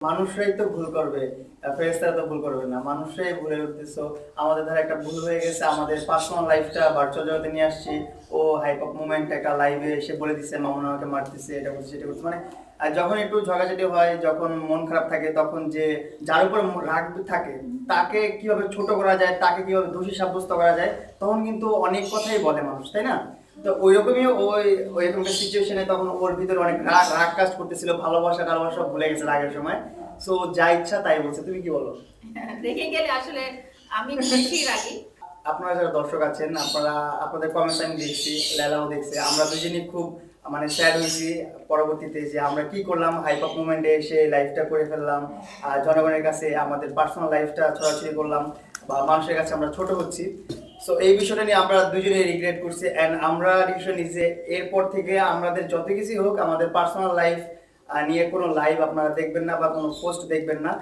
মানুষরাই তো ভুল করবে ফেরেস্তারা তো ভুল করবে না। মানুষরাই ভুলের উদ্দেশ্য আমাদের ধর একটা ভুল হয়ে গেছে, আমাদের পার্সোনাল লাইফটা ভার্চুয়াল জগতে নিয়ে আসছি। ও হাইপ অফ মুভমেন্ট একটা লাইভে এসে বলে দিচ্ছে মামুন আমাকে মারতেছে, এটা করছে সেটা করছে মানে আর যখন একটু ঝগড়াঝাটি হয়, যখন মন খারাপ থাকে, তখন যে যার উপর রাগ থাকে, তাকে কীভাবে ছোট করা যায়, তাকে কীভাবে দোষী সাব্যস্ত করা যায়, তখন কিন্তু অনেক কথাই বলে মানুষ, তাই না? তো ওই রকমই ওই ওই রকমের সিচুয়েশনে তখন ওর ভিতরে অনেক রাগ রাগ কাজ করতেছিল ভালোবাসা টালোবাসা সব ভুলে গেছে রাগের সময়। সো যা ইচ্ছা তাই বলছে তুমি কি বলো? দেখে গেলে আসলে আমি বেশি রাগি। আপনারা যারা দর্শক আছেন আপনারা আপনাদের কমেন্টস আমি দেখছি লেলাও দেখছে। আমরা দুজনই খুব মানে স্যাড হয়েছি পরবর্তীতে যে আমরা কি করলাম হাইপ অফ মুভমেন্টে এসে লাইফটা করে ফেললাম আর জনগণের কাছে আমাদের পার্সোনাল লাইফটা ছড়াছড়ি করলাম বা মানুষের কাছে আমরা ছোট হচ্ছি। সো এই বিষয়টা নিয়ে আমরা দুজনেই রিগ্রেট করছি এন্ড আমরা ডিসিশন নিয়েছি এরপর থেকে আমাদের যত কিছুই হোক, আমাদের পার্সোনাল লাইফ নিয়ে কোনো লাইভ আপনারা দেখবেন না বা কোনো পোস্ট দেখবেন না।